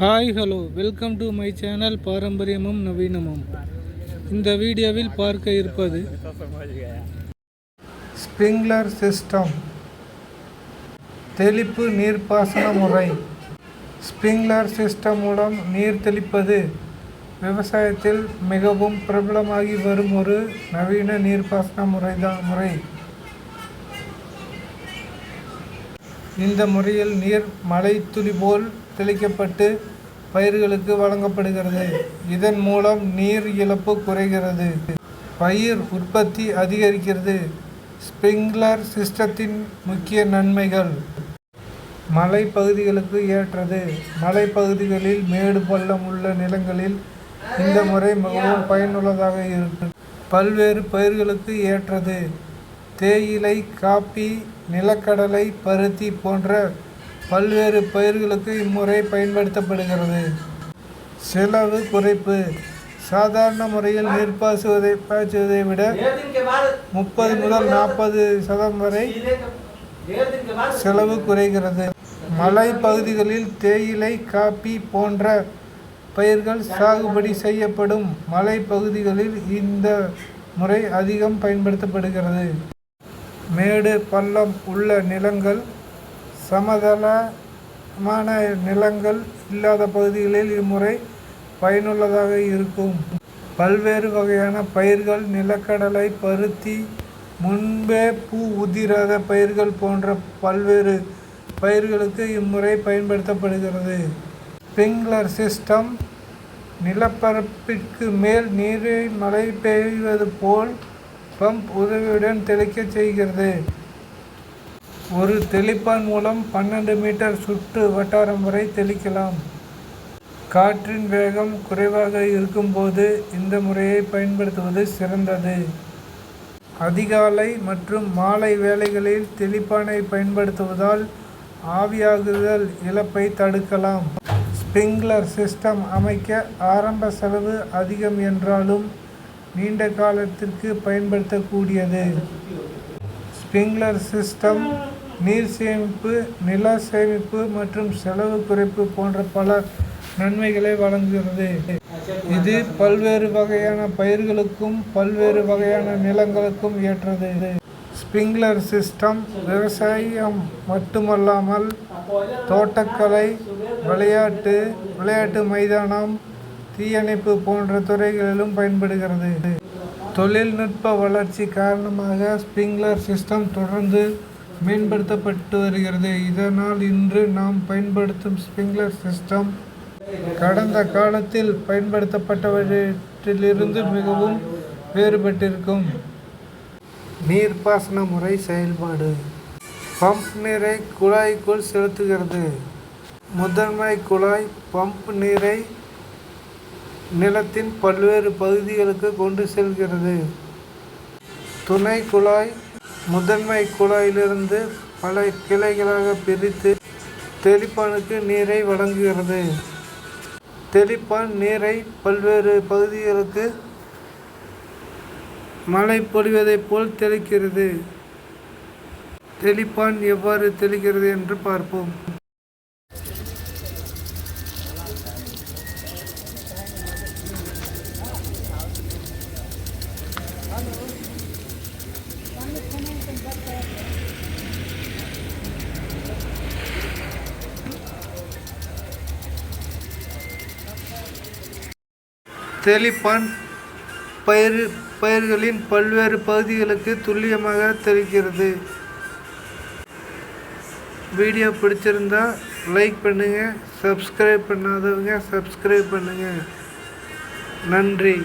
Hi hello welcome to my channel பாரம்பரியமும் நவீனமும் இந்த வீடியோவில் பார்க்க இருப்பது ஸ்ப்ரிங்க்லர் சிஸ்டம் தெளிப்பு நீர்ப்பாசன முறை. ஸ்ப்ரிங்க்லர் சிஸ்டம் மூலம் நீர் தெளிப்பது விவசாயத்தில் மிகவும் பிரபலமாகி வரும் ஒரு நவீன நீர்ப்பாசன முறைதான் முறை. இந்த முறையில் நீர் மழை துளி போல் தெளிக்கப்பட்டு பயிர்களுக்கு வழங்கப்படுகிறது. இதன் மூலம் நீர் இழப்பு குறைகிறது. பயிர் உற்பத்தி அதிகரிக்கிறது. ஸ்ப்ரிங்க்லர் சிஸ்டத்தின் முக்கிய நன்மைகள். மலை பகுதிகளுக்கு ஏற்றது. மலை பகுதிகளில் மேடு பள்ளம் உள்ள நிலங்களில் இந்த முறை மிகவும் பயனுள்ளதாக இருக்கும் பல்வேறு பயிர்களுக்கு ஏற்றது. தேயிலை காப்பி நிலக்கடலை பருத்தி போன்ற பல்வேறு பயிர்களுக்கு இம்முறை பயன்படுத்தப்படுகிறது. செலவு குறைப்பு. சாதாரண முறையில் நீர் பாய்ச்சுவதை பாய்ச்சுவதை விட முப்பது முதல் நாற்பது சதம் வரை செலவு குறைகிறது. மலை பகுதிகளில் தேயிலை காப்பி போன்ற பயிர்கள் சாகுபடி செய்யப்படும் மலை பகுதிகளில் இந்த முறை அதிகம் பயன்படுத்தப்படுகிறது. மேடு பள்ளம் உள்ள நிலங்கள் சமதளமான நிலங்கள் இல்லாத பகுதிகளில் இம்முறை பயனுள்ளதாக இருக்கும். பல்வேறு வகையான பயிர்கள் நிலக்கடலை பருத்தி முன்பே பூ உதிராத பயிர்கள் போன்ற பல்வேறு பயிர்களுக்கு இம்முறை பயன்படுத்தப்படுகிறது. ஸ்ப்ரிங்க்லர் சிஸ்டம் நிலப்பரப்பிற்கு மேல் நீரை மழை பெய்வது போல் பம்ப் உதவியுடன் தெளிக்கச் செய்கிறது. ஒரு தெளிப்பான் மூலம் பன்னெண்டு மீட்டர் சுற்று வட்டாரம் வரை தெளிக்கலாம். காற்றின் வேகம் குறைவாக இருக்கும்போது இந்த முறையை பயன்படுத்துவது சிறந்தது. அதிகாலை மற்றும் மாலை வேளைகளில் தெளிப்பானை பயன்படுத்துவதால் ஆவியாகுதல் இழப்பை தடுக்கலாம். ஸ்ப்ரிங்க்லர் சிஸ்டம் அமைக்க ஆரம்ப செலவு அதிகம் என்றாலும் நீண்ட காலத்திற்கு பயன்படுத்தக்கூடியது. ஸ்ப்ரிங்க்லர் சிஸ்டம் நீர் சேமிப்பு நில சேமிப்பு மற்றும் செலவு குறைப்பு போன்ற பல நன்மைகளை வழங்குகிறது. இது பல்வேறு வகையான பயிர்களுக்கும் பல்வேறு வகையான நிலங்களுக்கும் ஏற்றது. ஸ்பிங்லர் சிஸ்டம் விவசாயம் மட்டுமல்லாமல் தோட்டக்கலை விளையாட்டு விளையாட்டு மைதானம் தீயணைப்பு போன்ற துறைகளிலும் பயன்படுகிறது. தொழில்நுட்ப வளர்ச்சி காரணமாக ஸ்பிங்லர் சிஸ்டம் தொடர்ந்து மேம்படுத்தப்பட்டு வருகிறது. இதனால் இன்று நாம் பயன்படுத்தும் ஸ்ப்ரிங்லர் சிஸ்டம் கடந்த காலத்தில் பயன்படுத்தப்பட்டவற்றிலிருந்து மிகவும் வேறுபட்டிருக்கும். நீர்ப்பாசன முறை செயல்பாடு. பம்ப் நீரை குழாய்க்குள் செலுத்துகிறது. முதன்மை குழாய் பம்ப் நீரை நிலத்தின் பல்வேறு பகுதிகளுக்கு கொண்டு செல்கிறது. துணை குழாய் முதன்மை குழாயிலிருந்து பல கிளைகளாக பிரித்து தெளிப்பானுக்கு நீரை வழங்குகிறது. தெளிப்பான் நீரை பல்வேறு பகுதிகளுக்கு மழை பொழிவதைப் போல் தெளிக்கிறது. தெளிப்பான் எவ்வாறு தெளிக்கிறது என்று பார்ப்போம். தெளிப்பான் பயிர் பயிர்களின் பல்வேறு பகுதிகளுக்கு துல்லியமாக தெளிக்கிறது வீடியோ பிடிச்சிருந்தா லைக் பண்ணுங்கள் சப்ஸ்கிரைப் பண்ணாதவங்க சப்ஸ்கிரைப் பண்ணுங்கள் நன்றி.